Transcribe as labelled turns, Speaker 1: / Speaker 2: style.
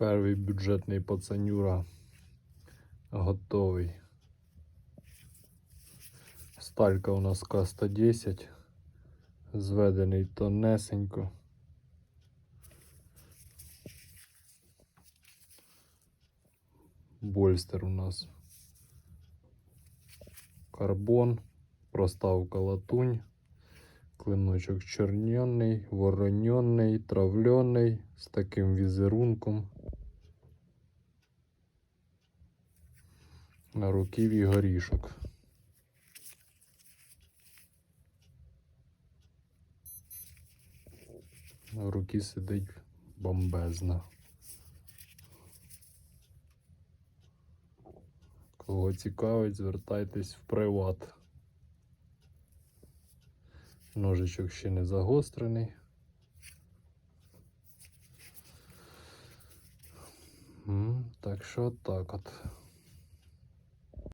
Speaker 1: Перший бюджетний пацанюра готовий. Сталька у нас К110, зведений тонесенько. Больстер у нас карбон, проставка латунь, клиночок чорньонний, вороньонний, травлений з таким візерунком. На руків'ї горішок. На руки сидить бомбезно. Кого цікавить, звертайтесь в приват. Ножичок ще не загострений. Так що так от.